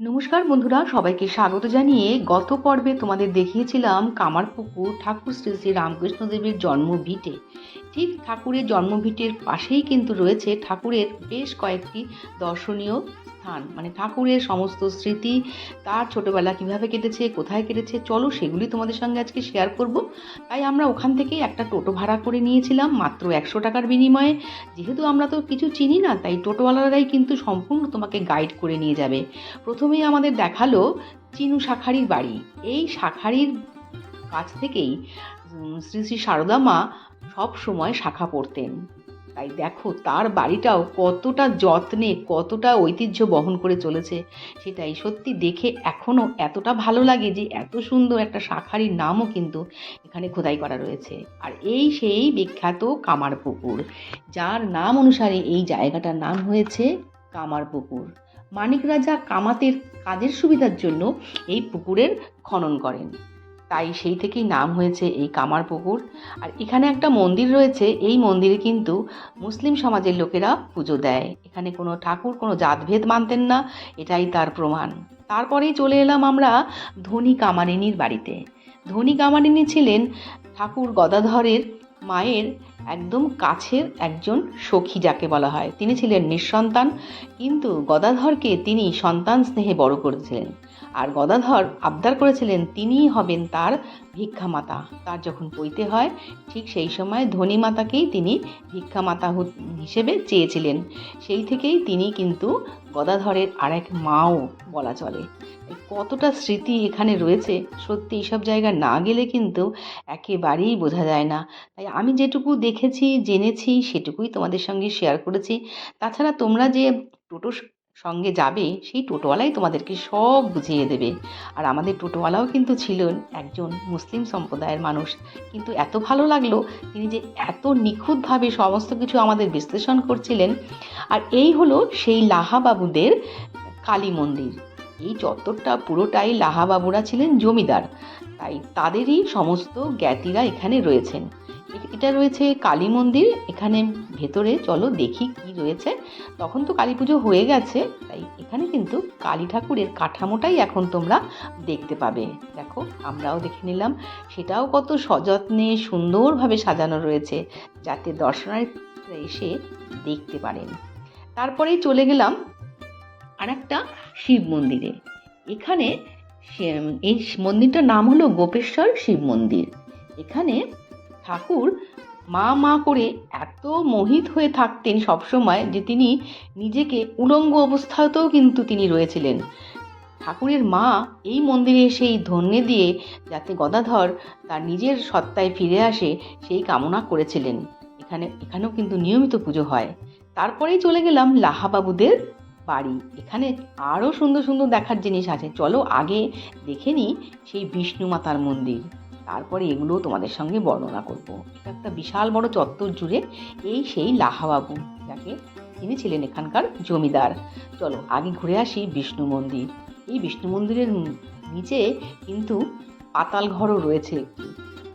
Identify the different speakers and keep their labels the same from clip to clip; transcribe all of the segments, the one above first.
Speaker 1: নমস্কার বন্ধুরা, সবাইকে স্বাগত জানিয়ে গত পর্বে তোমাদের দেখিয়েছিলাম কামারপুকুর ঠাকুর শ্রী শ্রী রামকৃষ্ণ দেবের জন্মভিটে। ঠিক ঠাকুরের জন্মভিটের পাশেই কিন্তু রয়েছে ঠাকুরের বেশ কয়েকটি দর্শনীয় স্থান। মানে ঠাকুরের সমস্ত স্মৃতি, তার ছোটোবেলা কীভাবে কেটেছে, কোথায় কেটেছে, চলো সেগুলি তোমাদের সঙ্গে আজকে শেয়ার করব। তাই আমরা ওখান থেকেই একটা টোটো ভাড়া করে নিয়েছিলাম, মাত্র একশো টাকার বিনিময়ে। যেহেতু আমরা তো কিছু চিনি না, তাই টোটোওয়ালারাই কিন্তু সম্পূর্ণ তোমাকে গাইড করে নিয়ে যাবে। প্রথমেই আমাদের দেখাল চিনু শাখারির বাড়ি। এই শাখারির কাছ থেকেই শ্রী শ্রী সারদা মা সব সময় শাখা পড়তেন। তাই দেখো, তার বাড়িটাও কতটা যত্নে, কতটা ঐতিহ্য বহন করে চলেছে, সেটাই সত্যি দেখে এখনও এতটা ভালো লাগে যে, এত সুন্দর একটা শাখারির নামও কিন্তু এখানে খোদাই করা রয়েছে। আর এই সেই বিখ্যাত কামারপুকুর যার নাম অনুসারে এই জায়গাটার নাম হয়েছে কামারপুকুর মানিক রাজা কামাতের কাজের সুবিধার জন্য এই পুকুরের খনন করেন। তাই সেই থেকেই নাম হয়েছে এই কামার পুকুর। আর এখানে একটা মন্দির রয়েছে, এই মন্দিরে কিন্তু মুসলিম সমাজের লোকেরা পুজো দেয়। এখানে কোনো ঠাকুর, কোনো জাতভেদ মানতেন না, এটাই তার প্রমাণ। তারপরেই চলে এলাম আমরা ধনী কামারিনীর বাড়িতে। ধনী কামারিনী ছিলেন ঠাকুর গদাধরের মায়ের একদম কাছের একজন সখী যাকে বলা হয়। তিনি ছিলেন নিঃসন্তান, কিন্তু গদাধরকে তিনি সন্তান স্নেহে বড় করেছিলেন। আর গদাধর আবদার করেছিলেন, তিনিই হবেন তার ভিক্ষামাতা। তার যখন পৈতে হয়, ঠিক সেই সময় ধনী মাতাকেই তিনি ভিক্ষামাতা হিসেবে চেয়েছিলেন। সেই থেকেই তিনি কিন্তু গদাধরের আরেক মাও বলা চলে। কতটা স্মৃতি এখানে রয়েছে, সত্যি এইসব জায়গা না গেলে কিন্তু একেবারেই বোঝা যায় না। তাই আমি যেটুকু দেখেছি, জেনেছি, সেটুকুই তোমাদের সঙ্গে শেয়ার করেছি। তাছাড়া তোমরা যে টোটোর সঙ্গে যাবে, সেই টোটোওয়ালাই তোমাদেরকে সব বুঝিয়ে দেবে। আর আমাদের টোটোওয়ালাও কিন্তু ছিলেন একজন মুসলিম সম্প্রদায়ের মানুষ। কিন্তু এত ভালো লাগল, তিনি যে এত নিখুঁতভাবে সমস্ত কিছু আমাদের বিশ্লেষণ করছিলেন। আর এই হলো সেই লাহাবাবুদের কালী মন্দির। এই চত্বরটা পুরোটাই লাহাবাবুরা ছিলেন জমিদার। তাই তাদেরই সমস্ত জ্ঞাতিরা এখানে রয়েছেন। এটা রয়েছে কালী মন্দির। এখানে ভেতরে চলো দেখি কি রয়েছে। তখন তো কালী পুজো হয়ে গেছে, তাই এখানে কিন্তু কালী ঠাকুরের কাঠামোটাই এখন তোমরা দেখতে পাবে। দেখো, আমরাও দেখে নিলাম। সেটাও কত সযত্নে সুন্দরভাবে সাজানো রয়েছে, যাতে দর্শনার্থীরা এসে দেখতে পারেন। তারপরেই চলে গেলাম আর একটা শিব মন্দিরে। এখানে এই মন্দিরটার নাম হলো গোপেশ্বর শিব মন্দির। এখানে ঠাকুর মা মা করে এত মোহিত হয়ে থাকতেন সবসময় যে তিনি নিজেকে উলঙ্গ অবস্থাতেও কিন্তু তিনি রয়েছিলেন। ঠাকুরের মা এই মন্দিরে এসে এই ধন্যে দিয়ে যাতে গদাধর তার নিজের সত্তায় ফিরে আসে সেই কামনা করেছিলেন। এখানে, এখানেও কিন্তু নিয়মিত পুজো হয়। তারপরেই চলে গেলাম লাহাবাবুদের বাড়ি। এখানে আরও সুন্দর সুন্দর দেখার জিনিস আছে। চলো আগে দেখে নিই সেই বিষ্ণু মাতার মন্দির। তারপরে এগুলোও তোমাদের সঙ্গে বর্ণনা করব। এটা একটা বিশাল বড় চত্বর জুড়ে এই সেই লাহাবাবু যাকে তিনি ছিলেন এখানকার জমিদার। চলো আগে ঘুরে আসি বিষ্ণু মন্দির। এই বিষ্ণু মন্দিরের নিচে কিন্তু পাতাল ঘরও রয়েছে একটি।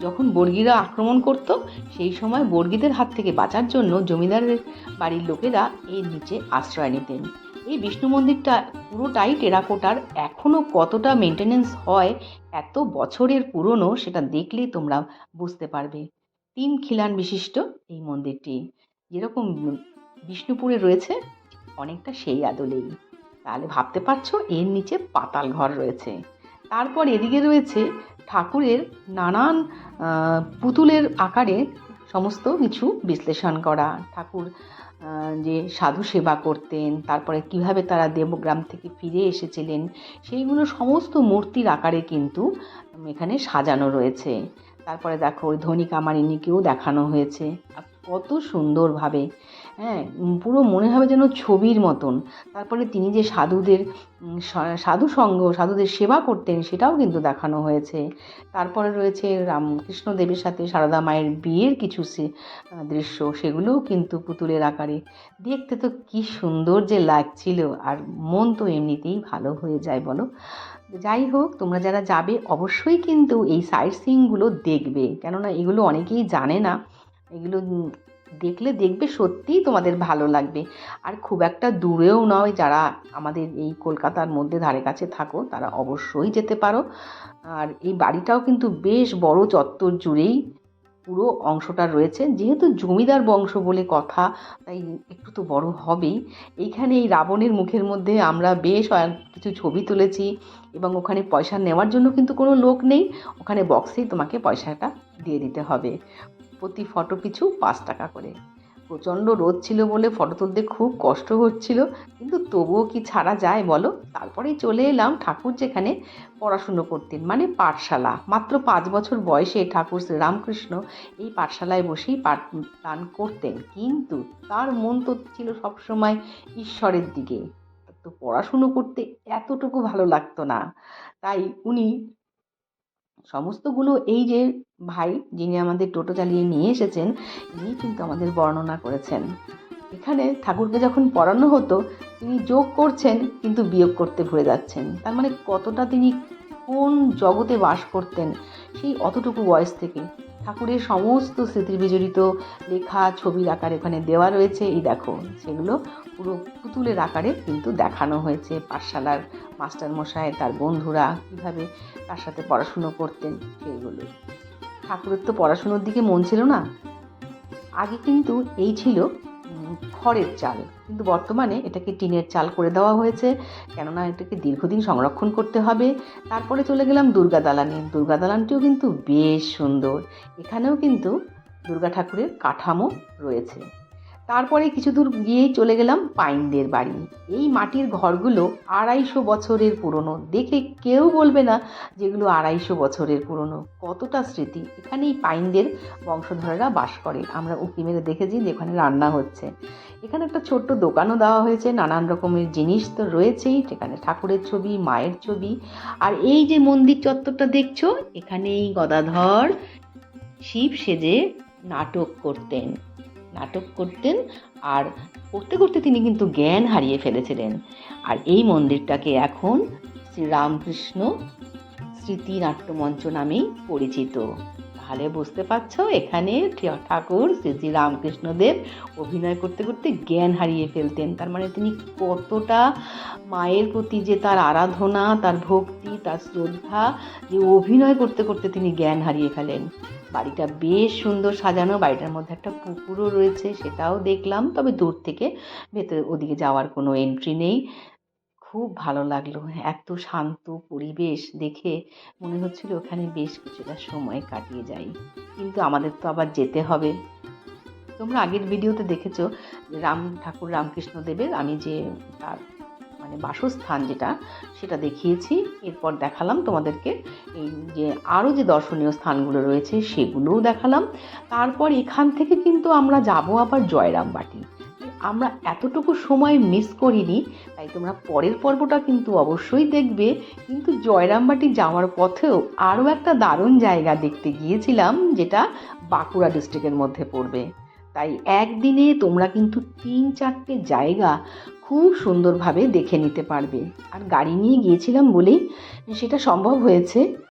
Speaker 1: যখন বর্গীরা আক্রমণ করত, সেই সময় বর্গীদের হাত থেকে বাঁচার জন্য জমিদারের বাড়ির লোকেরা এর নিচে আশ্রয় নিতেন। এই বিষ্ণু মন্দিরটা পুরোটাই টেরাকোটার এখনও কতটা মেনটেনেন্স হয়, এত বছরের পুরনো, সেটা দেখলেই তোমরা বুঝতে পারবে। তিন খিলান বিশিষ্ট এই মন্দিরটি। যেরকম বিষ্ণুপুরে রয়েছে, অনেকটা সেই আদলেই। তাহলে ভাবতে পারছ, এর নিচে পাতাল ঘর রয়েছে। তারপর এদিকে রয়েছে ঠাকুরের নানান পুতুলের আকারে সমস্ত কিছু বিশ্লেষণ করা। ঠাকুর যে সাধু সেবা করতেন, তারপরে কীভাবে তারা দেবগ্রাম থেকে ফিরে এসেছিলেন, সেইগুলো সমস্ত মূর্তির আকারে কিন্তু এখানে সাজানো রয়েছে। তারপরে দেখো ওই ধনী কামারিনীকেও দেখানো হয়েছে। কত সুন্দরভাবে হ্যাঁ পুরো মনে হবে যেন ছবির মতন। তারপরে তিনি যে সাধুদের সাধু সঙ্গ, সাধুদের সেবা করতেন, সেটাও কিন্তু দেখানো হয়েছে। তারপরে রয়েছে রামকৃষ্ণ দেবের সাথে সারদা মায়ের বিয়ের কিছু দৃশ্য, সেগুলোও কিন্তু পুতুলের আকারে। দেখতে তো কি সুন্দর যে লাগছিল, আর মন তো এমনিতেই ভালো হয়ে যায়, বলো। যাই হোক, তোমরা যারা যাবে, অবশ্যই কিন্তু এই সাইট সিইংগুলো দেখবে। কেননা এগুলো অনেকেই জানে না। এগুলো দেখলে দেখবে সত্যিই তোমাদের ভালো লাগবে। আর খুব একটা দূরেও নয় যারা আমাদের এই কলকাতার মধ্যে ধারে কাছে থাকো, তারা অবশ্যই যেতে পারো। আর এই বাড়িটাও কিন্তু বেশ বড় চত্বর জুড়েই পুরো অংশটা রয়েছে। যেহেতু জমিদার বংশ বলে কথা, তাই একটু তো বড় হবেই। এইখানে এই রাবণের মুখের মধ্যে আমরা বেশ কিছু ছবি তুলেছি এবং ওখানে পয়সা নেওয়ার জন্য কিন্তু কোনো লোক নেই। ওখানে বক্সেই তোমাকে পয়সাটা দিয়ে দিতে হবে। প্রতি ফটো পিছু পাঁচ টাকা করে। প্রচণ্ড রোদ ছিল বলে ফটো তুলতে খুব কষ্ট হচ্ছিল। কিন্তু তবুও কি ছাড়া যায় বলো? তারপরেই চলে এলাম ঠাকুর যেখানে পড়াশুনো করতেন মানে পাঠশালা। মাত্র পাঁচ বছর বয়সে ঠাকুর শ্রীরামকৃষ্ণ এই পাঠশালায় বসেই পাঠ, দান করতেন। কিন্তু তার মন তো ছিল সবসময় ঈশ্বরের দিকে। তো পড়াশুনো করতে এতটুকু ভালো লাগতো না। তাই উনি সমস্তগুলো এই যে ভাই, যিনি আমাদের টোটো চালিয়ে নিয়ে এসেছেন ইনি কিন্তু আমাদের বর্ণনা করেছেন। এখানে ঠাকুরকে যখন পড়ানো হতো, তিনি যোগ করছেন, কিন্তু বিয়োগ করতে ভুলে যাচ্ছেন। তার মানে কতটা তিনি কোন জগতে বাস করতেন, সেই অতটুকু বয়স থেকে। ঠাকুরের সমস্ত স্মৃতি বিজড়িত লেখা, ছবির আকারে ওখানে দেওয়া রয়েছে। এই দেখো, সেগুলো পুরো পুতুলের আকারে কিন্তু দেখানো হয়েছে। পাঠশালার মাস্টারমশাই, তার বন্ধুরা কীভাবে তার সাথে পড়াশুনো করতেন সেইগুলো ঠাকুরের তো পড়াশুনোর দিকে মন ছিল না। আগে কিন্তু এই ছিল খড়ের চাল। কিন্তু বর্তমানে এটাকে টিনের চাল করে দেওয়া হয়েছে, কেননা এটাকে দীর্ঘদিন সংরক্ষণ করতে হবে। তারপরে চলে গেলাম দুর্গা দালানে। দুর্গা দালানটিও কিন্তু বেশ সুন্দর। এখানেও কিন্তু দুর্গা ঠাকুরের কাঠামো রয়েছে। তারপরে কিছু দূর গিয়েই চলে গেলাম পাইনদের বাড়ি। এই মাটির ঘরগুলো আড়াইশো বছরের পুরনো। দেখে কেউ বলবে না যেগুলো আড়াইশো বছরের পুরনো। কতটা স্মৃতি। এখানেই পাইনদের বংশধরেরা বাস করে। আমরা উঁকি মেরে দেখেছি যে এখানে রান্না হচ্ছে। এখানে একটা ছোট্ট দোকানও দেওয়া হয়েছে। নানান রকমের জিনিস তো রয়েছেই। সেখানে ঠাকুরের ছবি, মায়ের ছবি। আর এই যে মন্দির চত্বরটা দেখছ, এখানেই গদাধর শিব সেজে নাটক করতেন। নাটক করতেন আর করতে করতে তিনি কিন্তু জ্ঞান হারিয়ে ফেলেছিলেন। আর এই মন্দিরটাকে এখন শ্রীরামকৃষ্ণ স্মৃতি নাট্যমঞ্চ নামেই পরিচিত। তাহলে বুঝতে পারছ, এখানে ঠাকুর, শ্রী শ্রী রামকৃষ্ণদেব অভিনয় করতে করতে জ্ঞান হারিয়ে ফেলতেন। তার মানে তিনি কতটা মায়ের প্রতি যে তার আরাধনা, তার ভক্তি, তার শ্রদ্ধা, যে অভিনয় করতে করতে তিনি জ্ঞান হারিয়ে ফেলেন। বাড়িটা বেশ সুন্দর সাজানো, বাড়িটার মধ্যে একটা পুকুরও রয়েছে, সেটাও দেখলাম, তবে দূর থেকে ভেতরে, ওদিকে যাওয়ার কোনো এন্ট্রি নেই। খুব ভালো লাগল, এত শান্ত পরিবেশ দেখে মনে হচ্ছিল ওখানে বেশ কিছুটা সময় কাটিয়ে যাই, কিন্তু আমাদের তো আবার যেতে হবে। তোমরা আগের ভিডিওতে দেখেছ রাম, ঠাকুর রামকৃষ্ণ দেবের আমি যে তার মানে বাসস্থান যেটা, সেটা দেখিয়েছি। এরপর দেখালাম তোমাদেরকে এই যে আরও যে দর্শনীয় স্থানগুলো রয়েছে, সেগুলোও দেখালাম। তারপর এখান থেকে কিন্তু আমরা যাব আবার জয়রামবাটি। আমরা এতটুকু সময় মিস করিনি, তাই তোমরা পরের পর্বটা কিন্তু অবশ্যই দেখবে। কিন্তু জয়রামবাটি যাওয়ার পথেও আরও একটা দারুণ জায়গা দেখতে গিয়েছিলাম, যেটা বাঁকুড়া ডিস্ট্রিক্টের মধ্যে পড়বে। তাই একদিনে তোমরা কিন্তু তিন চারটে জায়গা খুব সুন্দরভাবে দেখে নিতে পারবে। আর গাড়ি নিয়ে গিয়েছিলাম বলেই সেটা সম্ভব হয়েছে।